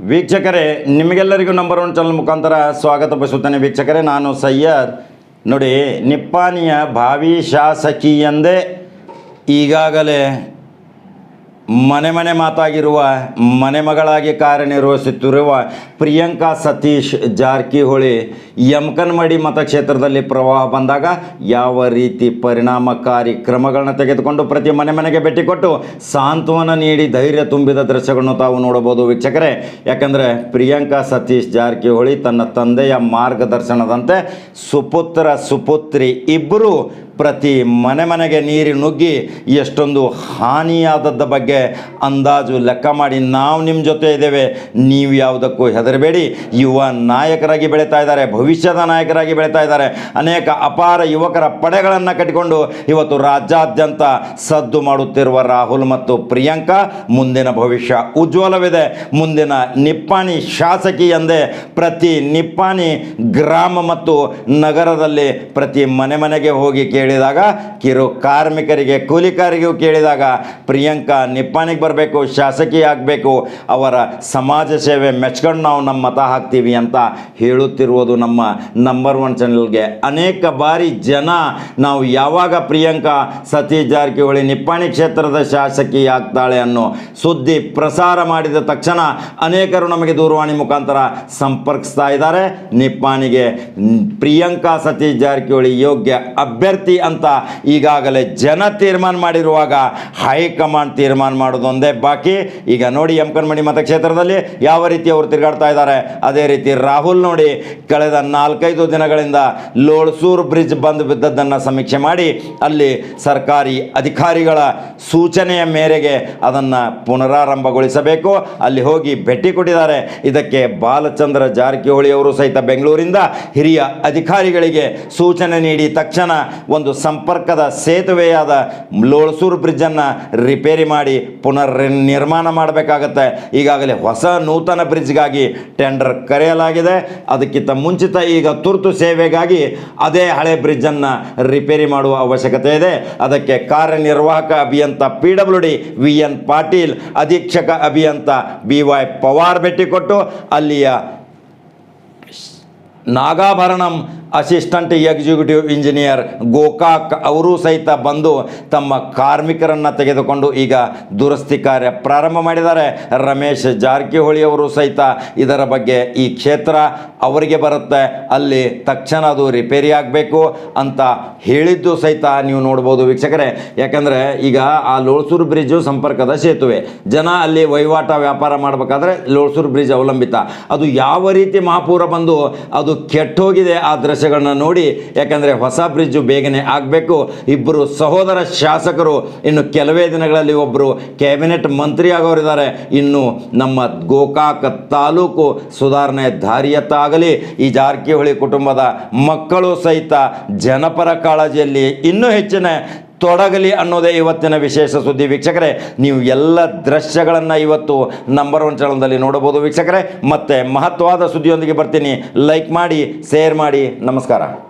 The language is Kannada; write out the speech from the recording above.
ವೀಕ್ಷಕರೇ, ನಿಮಗೆಲ್ಲರಿಗೂ ನಂಬರ್ ಒನ್ ಚಾನಲ್ ಮುಖಾಂತರ ಸ್ವಾಗತ ಬಯಸುತ್ತೇನೆ ವೀಕ್ಷಕರೇ. ನಾನು ಸಯ್ಯದ್ ನೋಡಿ, ನಿಪ್ಪಾನಿಯ ಭಾವಿ ಶಾಸಕಿ ಎಂದೇ ಈಗಾಗಲೇ ಮನೆ ಮನೆ ಮಾತಾಗಿರುವ, ಮನೆ ಮಗಳಾಗಿ ಕಾರ್ಯನಿರ್ವಹಿಸುತ್ತಿರುವ ಪ್ರಿಯಾಂಕಾ ಸತೀಶ್ ಜಾರಕಿಹೊಳಿ ಯಮಕನ್ಮಡಿ ಮತಕ್ಷೇತ್ರದಲ್ಲಿ ಪ್ರವಾಹ ಬಂದಾಗ ಯಾವ ರೀತಿ ಪರಿಣಾಮಕಾರಿ ಕ್ರಮಗಳನ್ನು ತೆಗೆದುಕೊಂಡು ಪ್ರತಿ ಮನೆ ಮನೆಗೆ ಭೇಟಿ ಕೊಟ್ಟು ಸಾಂತ್ವನ ನೀಡಿ ಧೈರ್ಯ ತುಂಬಿದ ದೃಶ್ಯಗಳನ್ನು ತಾವು ನೋಡಬಹುದು ವೀಕ್ಷಕರೇ. ಯಾಕಂದರೆ ಪ್ರಿಯಾಂಕಾ ಸತೀಶ್ ಜಾರಕಿಹೊಳಿ ತನ್ನ ತಂದೆಯ ಮಾರ್ಗದರ್ಶನದಂತೆ ಸುಪುತ್ರ, ಸುಪುತ್ರಿ ಇಬ್ಬರು ಪ್ರತಿ ಮನೆ ಮನೆಗೆ ನೀರು ನುಗ್ಗಿ ಎಷ್ಟೊಂದು ಹಾನಿಯಾದದ್ದ ಬಗ್ಗೆ ಅಂದಾಜು ಲೆಕ್ಕ ಮಾಡಿ ನಾವು ನಿಮ್ಮ ಜೊತೆ ಇದ್ದೇವೆ. ನೀವು ಯಾವುದಕ್ಕೂ ಹೆದರಬೇಡಿ. ಯುವ ನಾಯಕರಾಗಿ ಬೆಳೀತಾ ಇದ್ದಾರೆ, ಭವಿಷ್ಯದ ನಾಯಕರಾಗಿ ಬೆಳೀತಾ ಇದ್ದಾರೆ. ಅನೇಕ ಅಪಾರ ಯುವಕರ ಪಡೆಗಳನ್ನು ಕಟ್ಟಿಕೊಂಡು ಇವತ್ತು ರಾಜ್ಯಾದ್ಯಂತ ಸದ್ದು ಮಾಡುತ್ತಿರುವ ರಾಹುಲ್ ಮತ್ತು ಪ್ರಿಯಾಂಕಾ, ಮುಂದಿನ ಭವಿಷ್ಯ ಉಜ್ವಲವಿದೆ. ಮುಂದಿನ ನಿಪ್ಪಾಣಿ ಶಾಸಕಿ ಎಂದೇ ಪ್ರತಿ ನಿಪ್ಪಾಣಿ ಗ್ರಾಮ ಮತ್ತು ನಗರದಲ್ಲಿ ಪ್ರತಿ ಮನೆ ಮನೆಗೆ ಹೋಗಿ ಕೇಳಿದಾಗ ಕಿರು ಕಾರ್ಮಿಕರಿಗೆ ಕೂಲಿಕಾರಿಗೂ ಕೇಳಿದಾಗ ಪ್ರಿಯಾಂಕಾ ನಿಪ್ಪಾಣಿಗೆ ಬರಬೇಕು, ಶಾಸಕಿ ಆಗಬೇಕು, ಅವರ ಸಮಾಜ ಸೇವೆ ಮೆಚ್ಕೊಂಡು ನಾವು ನಮ್ಮ ಮತ ಹಾಕ್ತೀವಿ ಅಂತ ಹೇಳುತ್ತಿರುವುದು ನಮ್ಮ ನಂಬರ್ ಒನ್ ಚಾನಲ್ಗೆ ಅನೇಕ ಬಾರಿ ಜನ ನಾವು ಯಾವಾಗ ಪ್ರಿಯಾಂಕಾ ಸತೀಶ್ ಜಾರಕಿಹೊಳಿ ನಿಪ್ಪಾಣಿ ಕ್ಷೇತ್ರದ ಶಾಸಕಿ ಆಗ್ತಾಳೆ ಅನ್ನೋ ಸುದ್ದಿ ಪ್ರಸಾರ ಮಾಡಿದ ತಕ್ಷಣ ಅನೇಕರು ನಮಗೆ ದೂರವಾಣಿ ಮುಖಾಂತರ ಸಂಪರ್ಕಿಸ್ತಾ ಇದ್ದಾರೆ. ನಿಪ್ಪಾಣಿಗೆ ಪ್ರಿಯಾಂಕಾ ಸತೀಶ್ ಜಾರಕಿಹೊಳಿ ಯೋಗ್ಯ ಅಭ್ಯರ್ಥಿ ಅಂತ ಈಗಾಗಲೇ ಜನ ತೀರ್ಮಾನ ಮಾಡಿರುವಾಗ ಹೈಕಮಾಂಡ್ ತೀರ್ಮಾನ ಮಾಡೋದೊಂದೇ ಬಾಕಿ. ಈಗ ನೋಡಿ ಯಮಕನ್ಮಣಿ ಮತಕ್ಷೇತ್ರದಲ್ಲಿ ಯಾವ ರೀತಿ ಅವರು ತಿರುಗಾಡ್ತಾ ಇದ್ದಾರೆ. ಅದೇ ರೀತಿ ರಾಹುಲ್ ನೋಡಿ ಕಳೆದ ನಾಲ್ಕೈದು ದಿನಗಳಿಂದ ಲೋಳ್ಸೂರು ಬ್ರಿಡ್ಜ್ ಬಂದು ಬಿದ್ದದ್ದನ್ನು ಸಮೀಕ್ಷೆ ಮಾಡಿ ಅಲ್ಲಿ ಸರ್ಕಾರಿ ಅಧಿಕಾರಿಗಳ ಸೂಚನೆಯ ಮೇರೆಗೆ ಅದನ್ನು ಪುನರಾರಂಭಗೊಳಿಸಬೇಕು. ಅಲ್ಲಿ ಹೋಗಿ ಭೇಟಿ ಕೊಟ್ಟಿದ್ದಾರೆ. ಇದಕ್ಕೆ ಬಾಲಚಂದ್ರ ಜಾರಕಿಹೊಳಿ ಅವರು ಸಹಿತ ಬೆಂಗಳೂರಿಂದ ಹಿರಿಯ ಅಧಿಕಾರಿಗಳಿಗೆ ಸೂಚನೆ ನೀಡಿ ತಕ್ಷಣ ಒಂದು ಸಂಪರ್ಕದ ಸೇತುವೆಯಾದ ಲೋಳ್ಸೂರು ಬ್ರಿಡ್ಜನ್ನು ರಿಪೇರಿ ಮಾಡಿ ಪುನರ್ ನಿರ್ಮಾಣ ಮಾಡಬೇಕಾಗತ್ತೆ. ಈಗಾಗಲೇ ಹೊಸ ನೂತನ ಬ್ರಿಡ್ಜ್ಗಾಗಿ ಟೆಂಡರ್ ಕರೆಯಲಾಗಿದೆ. ಅದಕ್ಕಿಂತ ಮುಂಚಿತ ಈಗ ತುರ್ತು ಸೇವೆಗಾಗಿ ಅದೇ ಹಳೆ ಬ್ರಿಡ್ಜನ್ನು ರಿಪೇರಿ ಮಾಡುವ ಅವಶ್ಯಕತೆ ಇದೆ. ಅದಕ್ಕೆ ಕಾರ್ಯನಿರ್ವಾಹಕ ಅಭಿಯಂತ P W D V N Patil, ಅಧೀಕ್ಷಕ ಅಭಿಯಂತ ಬಿ ವೈ ಪವಾರ್ ಭೇಟಿ ಕೊಟ್ಟು ಅಲ್ಲಿಯ Nagabharanam assistant executive engineer Gokak ಅವರು ಸಹಿತ ಬಂದು ತಮ್ಮ ಕಾರ್ಮಿಕರನ್ನು ತೆಗೆದುಕೊಂಡು ಈಗ ದುರಸ್ತಿ ಕಾರ್ಯ ಪ್ರಾರಂಭ ಮಾಡಿದ್ದಾರೆ. ರಮೇಶ್ ಜಾರಕಿಹೊಳಿ ಅವರು ಸಹಿತ ಇದರ ಬಗ್ಗೆ ಈ ಕ್ಷೇತ್ರ ಅವರಿಗೆ ಬರುತ್ತೆ. ಅಲ್ಲಿ ತಕ್ಷಣ ಅದು ರಿಪೇರಿ ಆಗಬೇಕು ಅಂತ ಹೇಳಿದ್ದು ಸಹಿತ ನೀವು ನೋಡ್ಬೋದು ವೀಕ್ಷಕರೇ. ಯಾಕಂದರೆ ಈಗ ಆ ಲೋಳ್ಸೂರು ಬ್ರಿಡ್ಜು ಸಂಪರ್ಕದ ಸೇತುವೆ. ಜನ ಅಲ್ಲಿ ವಹಿವಾಟ ವ್ಯಾಪಾರ ಮಾಡಬೇಕಾದ್ರೆ ಲೋಳ್ಸೂರು ಬ್ರಿಡ್ಜ್ ಅವಲಂಬಿತ. ಅದು ಯಾವ ರೀತಿ ಮಹಾಪೂರ ಬಂದು ಅದು ಕೆಟ್ಟೋಗಿದೆ ಆ ದೃಶ್ಯಗಳನ್ನ ನೋಡಿ, ಯಾಕಂದರೆ ಹೊಸ ಬ್ರಿಡ್ಜು ಬೇಗನೆ ಆಗಬೇಕು. ಇಬ್ಬರು ಸಹೋದರ ಶಾಸಕರು, ಇನ್ನು ಕೆಲವೇ ದಿನಗಳಲ್ಲಿ ಒಬ್ಬರು ಕ್ಯಾಬಿನೆಟ್ ಮಂತ್ರಿ ಆಗೋರಿದ್ದಾರೆ. ಇನ್ನು ನಮ್ಮ ಗೋಕಾಕ ತಾಲೂಕು ಸುಧಾರಣೆ ದಾರಿಯತ್ತ ಆಗಲಿ ಈ ಜಾರಕಿಹೊಳಿ ಕುಟುಂಬದ ಮಕ್ಕಳು ಸಹಿತ ಜನಪರ ಕಾಳಜಿಯಲ್ಲಿ ಇನ್ನೂ ಹೆಚ್ಚಿನ ತೊಡಗಲಿ ಅನ್ನೋದೇ ಇವತ್ತಿನ ವಿಶೇಷ ಸುದ್ದಿ. ವೀಕ್ಷಕರೇ, ನೀವು ಎಲ್ಲ ದೃಶ್ಯಗಳನ್ನು ಇವತ್ತು ನಂಬರ್ ಒನ್ ಚಾನಲ್ದಲ್ಲಿ ನೋಡಬಹುದು ವೀಕ್ಷಕರೇ. ಮತ್ತೆ ಮಹತ್ವವಾದ ಸುದ್ದಿಯೊಂದಿಗೆ ಬರ್ತೀನಿ. ಲೈಕ್ ಮಾಡಿ ಶೇರ್ ಮಾಡಿ. ನಮಸ್ಕಾರ.